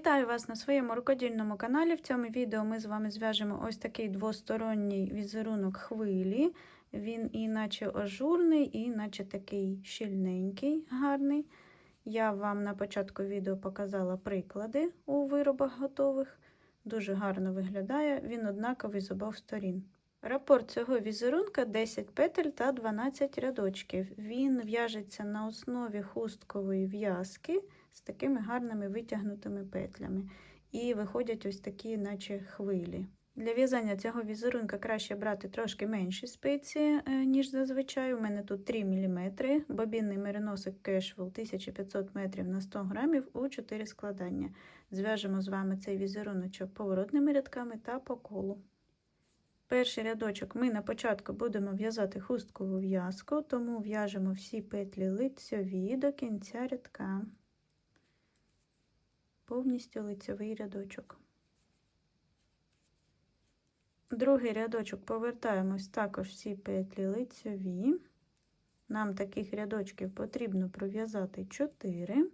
Вітаю вас на своєму рукодільному каналі. В цьому відео ми з вами зв'яжемо ось такий двосторонній візерунок хвилі. Він і наче ажурний, і наче такий щільненький, гарний. Я вам на початку відео показала приклади у виробах готових. Дуже гарно виглядає, він однаковий з обох сторін. Рапорт цього візерунка 10 петель та 12 рядочків. Він в'яжеться на основі хусткової в'язки з такими гарними витягнутими петлями. І виходять ось такі, наче хвилі. Для в'язання цього візерунка краще брати трошки менші спиці, е, ніж зазвичай. У мене тут 3 мм, бобінний мериносик Cashwell 1500 метрів на 100 грамів у 4 складання. Зв'яжемо з вами цей візеруночок поворотними рядками та по колу. Перший рядочок ми на початку будемо в'язати хусткову в'язку, тому в'яжемо всі петлі лицьові до кінця рядка, повністю лицьовий рядочок. Другий рядочок повертаємось також всі петлі лицьові. Нам таких рядочків потрібно пров'язати 4.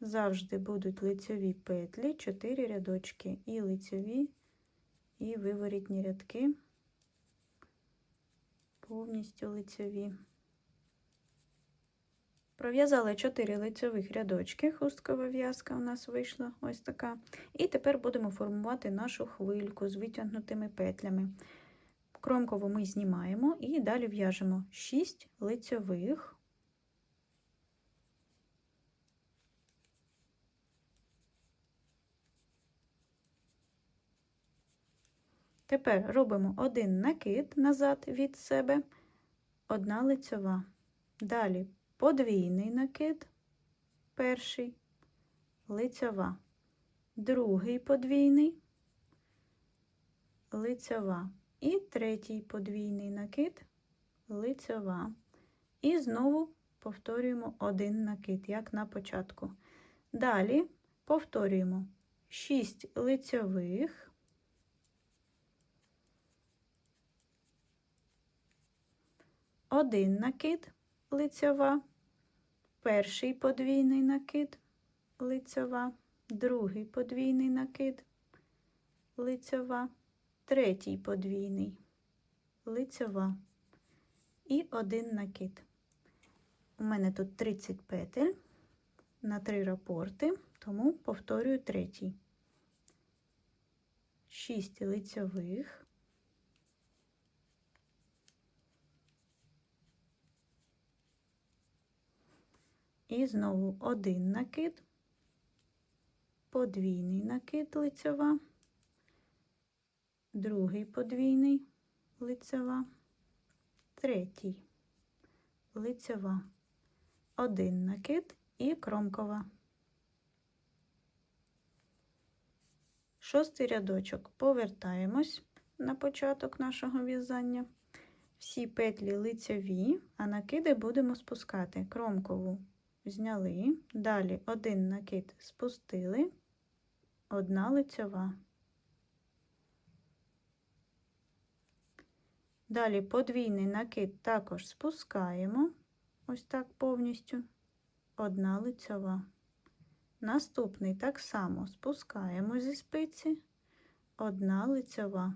Завжди будуть лицьові петлі, 4 рядочки, і лицьові, і виворітні рядки, повністю лицьові. Пров'язали 4 лицьових рядочки, хусткова в'язка у нас вийшла ось така. І тепер будемо формувати нашу хвильку з витягнутими петлями. Кромкову ми знімаємо і далі в'яжемо 6 лицьових. Тепер робимо один накид назад від себе, одна лицьова. Далі подвійний накид, перший, лицьова, другий подвійний, лицьова. І третій подвійний накид, лицьова. І знову повторюємо один накид, як на початку. Далі повторюємо 6 лицьових. Один накид лицьова, перший подвійний накид лицьова, другий подвійний накид лицьова, третій подвійний лицьова і один накид. У мене тут 30 петель на 3 рапорти, тому повторюю третій. 6 лицьових. І знову один накид, подвійний накид лицьова, другий подвійний лицьова, третій лицьова, один накид і кромкова. Шостий рядочок. Повертаємось на початок нашого в'язання. Всі петлі лицьові, а накиди будемо спускати. Кромкову зняли, далі один накид спустили, одна лицьова. Далі подвійний накид також спускаємо, ось так повністю, одна лицьова. Наступний так само спускаємо зі спиці, одна лицьова.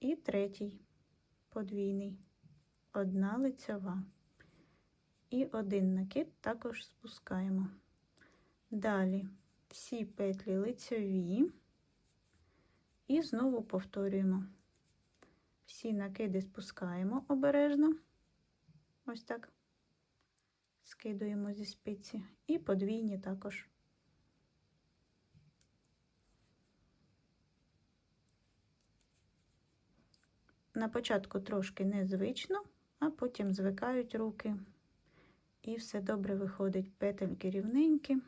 І третій подвійний, одна лицьова і один накид також спускаємо. Далі всі петлі лицьові і знову повторюємо. Всі накиди спускаємо обережно, ось так, скидуємо зі спиці, і подвійні також. На початку трошки незвично, а потім звикають руки. І все добре виходить петельки рівненькі,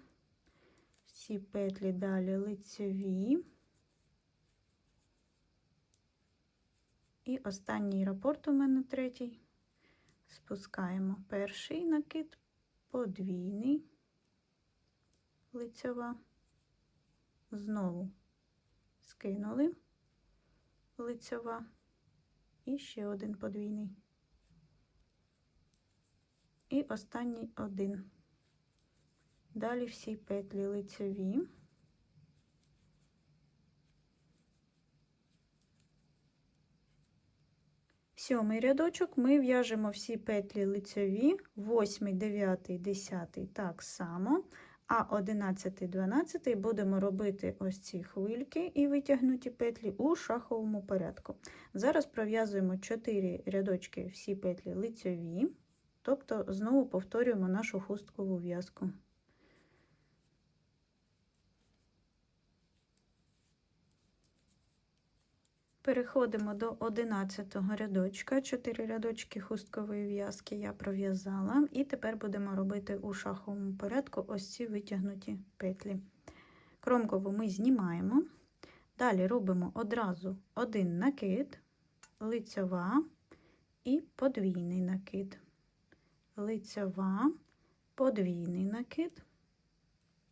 всі петлі далі лицеві. І останній рапорт у мене третій. Спускаємо перший накид, подвійний, лицьова, знову скинули лицьова і ще один подвійний і останній один. Далі всі петлі лицеві. Сьомий рядочок ми в'яжемо всі петлі лицеві, 8, 9, 10 так само, а 11, 12 будемо робити ось ці хвильки і витягнуті петлі у шаховому порядку. Зараз пров'язуємо 4 рядочки всі петлі лицеві, тобто знову повторюємо нашу хусткову в'язку. Переходимо до 11 рядочка. 4 рядочки хусткової в'язки я пров'язала, і тепер будемо робити у шаховому порядку ось ці витягнуті петлі. Кромкову ми знімаємо. Далі робимо одразу один накид, лицьова і подвійний накид. Лицьова, подвійний накид,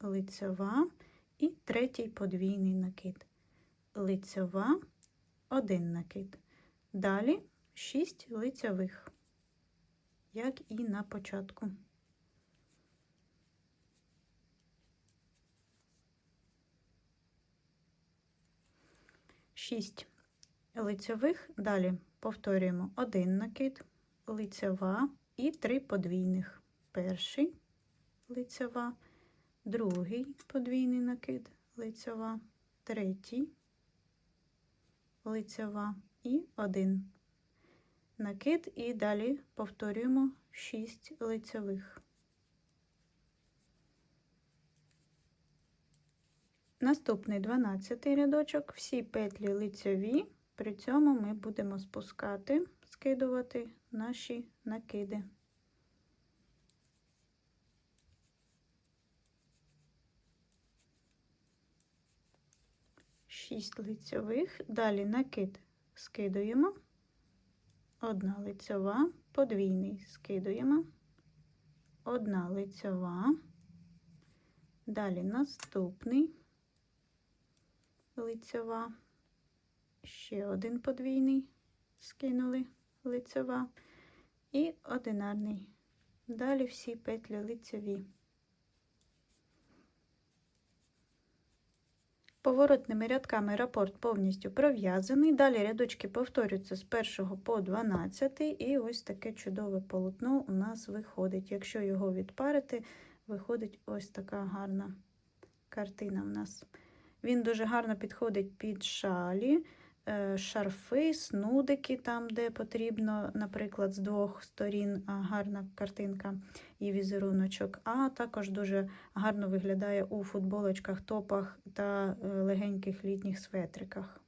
лицьова і третій подвійний накид. Лицьова, один накид. Далі 6 лицьових, як і на початку. Шість лицьових, далі повторюємо один накид, лицьова і три подвійних. Перший лицьова, другий подвійний накид, лицьова, третій лицьова і один накид, і далі повторюємо 6 лицьових. Наступний 12 рядочок, всі петлі лицьові, при цьому ми будемо спускати, скидувати наші накиди. 6 лицьових, далі накид скидуємо, одна лицьова, подвійний скидуємо, одна лицьова, далі наступний лицьова, ще один подвійний, скинули лицьова і одинарний. Далі всі петлі лицьові. Поворотними рядками рапорт повністю пров'язаний. Далі рядочки повторюються з 1 по 12, і ось таке чудове полотно у нас виходить. Якщо його відпарити, виходить ось така гарна картина у нас. Він дуже гарно підходить під шалі. Е, шарфи, снудики, там, де потрібно, наприклад, з двох сторін гарна картинка і візеруночок, а також дуже гарно виглядає у футболочках, топах та е, легеньких літніх светриках.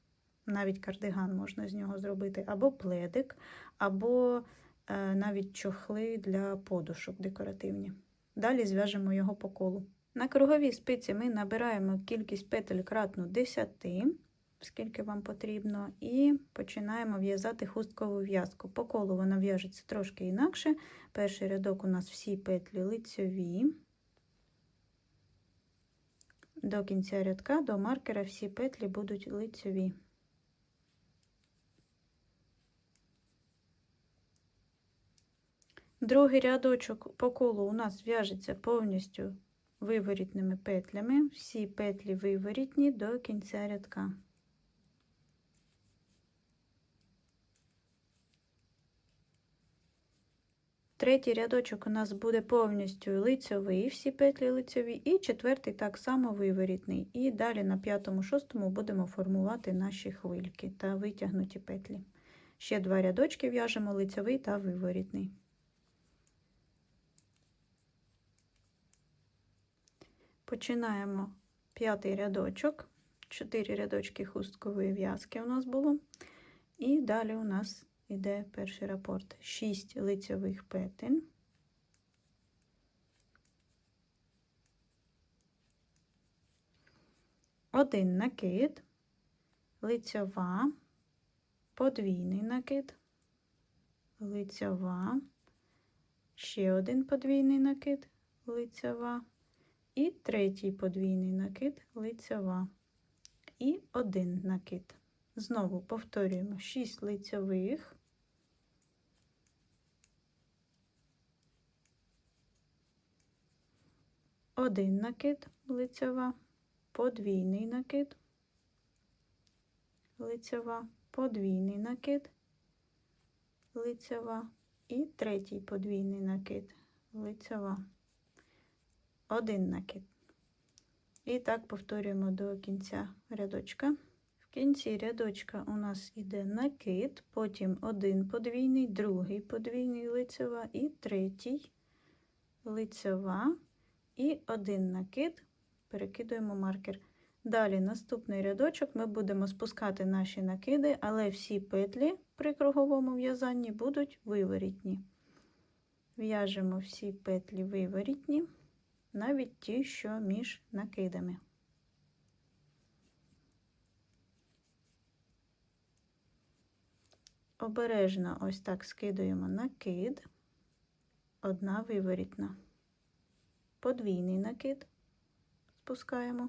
Навіть кардиган можна з нього зробити, або пледик, або е, навіть чохли для подушок декоративні. Далі зв'яжемо його по колу. На круговій спиці ми набираємо кількість петель кратну 10 скільки вам потрібно, і починаємо в'язати хусткову в'язку. По колу вона в'яжеться трошки інакше. Перший рядок у нас всі петлі лицьові. До кінця рядка, до маркера всі петлі будуть лицьові. Другий рядочок по колу у нас в'яжеться повністю виворітними петлями. Всі петлі виворітні до кінця рядка. Третій рядочок у нас буде повністю лицьовий, всі петлі лицьові, і четвертий так само виворітний. І далі на п'ятому-шостому будемо формувати наші хвильки та витягнуті петлі. Ще два рядочки в'яжемо лицьовий та виворітний. Починаємо п'ятий рядочок, чотири рядочки хусткової в'язки у нас було. І далі у нас іде перший рапорт. 6 лицьових петель. Один накид, лицьова, подвійний накид, лицьова, ще один подвійний накид, лицьова, і третій подвійний накид, лицьова, і один накид. Знову повторюємо. 6 лицьових, один накид лицьова, подвійний накид, лицьова, подвійний накид, лицьова і третій подвійний накид, лицьова, один накид. І так повторюємо до кінця рядочка. В кінці рядочка у нас іде накид, потім один подвійний, другий подвійний лицьова і третій лицьова і один накид, перекидуємо маркер. Далі наступний рядочок ми будемо спускати наші накиди, але всі петлі при круговому в'язанні будуть виворітні. В'яжемо всі петлі виворітні, навіть ті, що між накидами. Обережно ось так скидуємо накид, одна виворітна подвійний накид, спускаємо,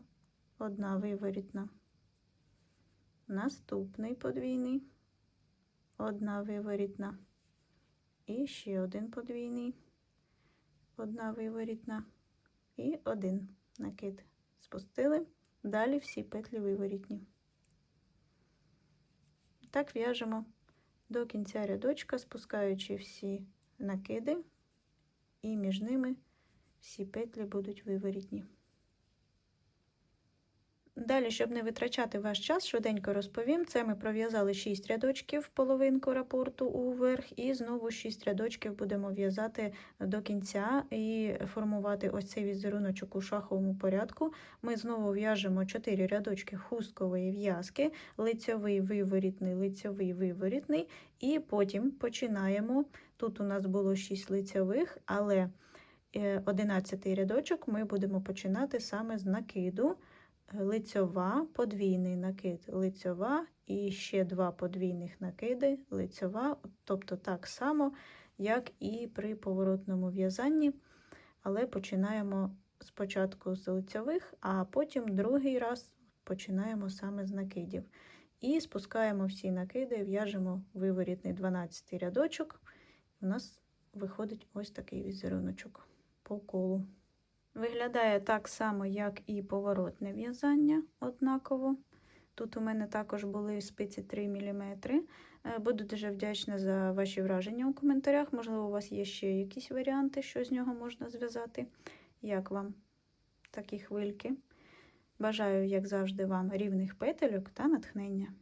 одна виворітна, наступний подвійний, одна виворітна, і ще один подвійний, одна виворітна. І один накид. Спустили, далі всі петлі виворітні. Так в'яжемо до кінця рядочка, спускаючи всі накиди, і між ними всі петлі будуть виворітні. Далі, щоб не витрачати ваш час, швиденько розповім. Це ми пров'язали 6 рядочків, половинку рапорту уверх, і знову 6 рядочків будемо в'язати до кінця і формувати ось цей візеруночок у шаховому порядку. Ми знову в'яжемо 4 рядочки хусткової в'язки, лицьовий виворітний, лицьовий виворітний, і потім починаємо. Тут у нас було 6 лицьових, але 11 рядочок ми будемо починати саме з накиду лицьова, подвійний накид, лицьова і ще два подвійних накиди, лицьова, тобто так само, як і при поворотному в'язанні, але починаємо спочатку з лицьових, а потім другий раз починаємо саме з накидів. І спускаємо всі накиди, в'яжемо виворітний 12 рядочок. У нас виходить ось такий візеруночок по колу. Виглядає так само, як і поворотне в'язання однаково. Тут у мене також були спиці 3 мм. Е, буду дуже вдячна за ваші враження у коментарях. Можливо, у вас є ще якісь варіанти, що з нього можна зв'язати. Як вам такі хвильки? Бажаю, як завжди, вам рівних петельок та натхнення.